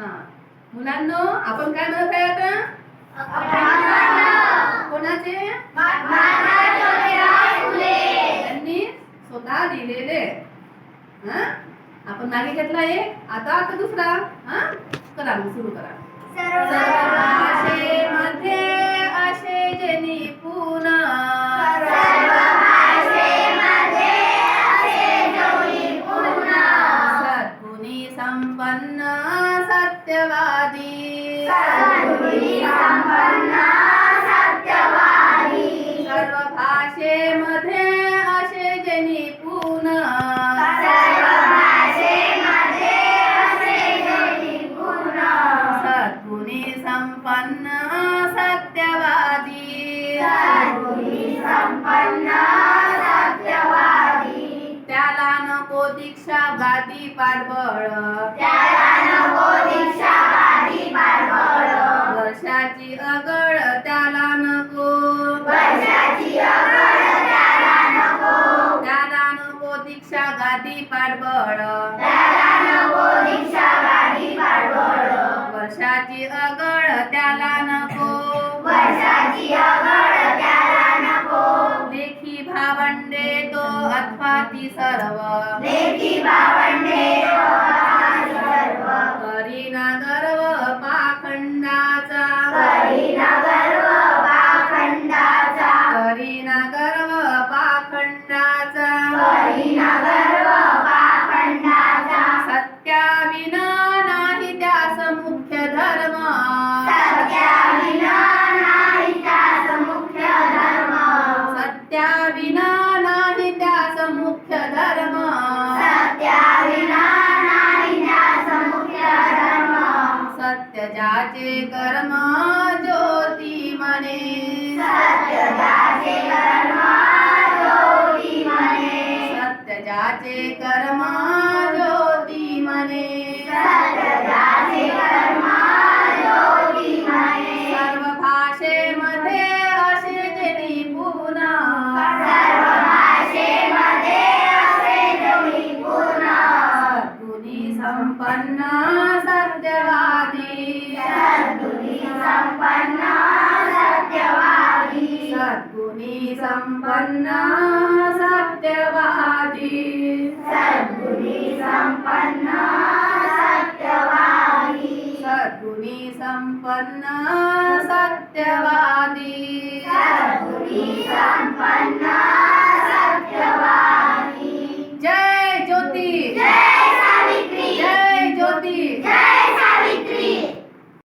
हा मुलांनो आपण काय म्हणत आहे आता कोणाचे त्यांनी स्वतः दिलेले आपण मागे घेतला एक आता आता दुसरा हा करा सुरू करा सर्व सत्यवादी सत्यवादी सर्व मध्ये असे जे निपुण सद्गुणी संपन्न सत्यवादी संपन्न सत्यवादी त्याला नको दीक्षा गादी पारबळ पाठबळ त्याला नको दीक्षा गाडी पाठबळ वर्षाची अगळ त्याला नको वर्षाची अगळ त्याला नको लेखी भावंडे तो अथवा ती सर्व लेखी भावंडे तो विना नाही त्यास मुख्य धर्म सत्या विना नाही त्यास मुख्य धर्म सत्य जाचे कर्म ज्योती मने सत्य जाचे कर्म ज्योती मने सत्य जाचे कर्म ज्योती मने सत्य जाचे कर्म ಸಂಪನ್ನ ಸತ್ಯವಾದಿ ಸದ್ಗುಣಿ ಸಂಪನ್ನ ಸತ್ಯವಾದಿ ಸದ್ಗುಣಿ ಸಂಪನ್ನ ಸತ್ಯವಾದಿ ಸದ್ಗುಣಿ ಸಂಪನ್ನ ಸತ್ಯವಾದಿ ಸದ್ಗುಣಿ ಸಂಪನ್ನ ಸತ್ಯವಾದಿ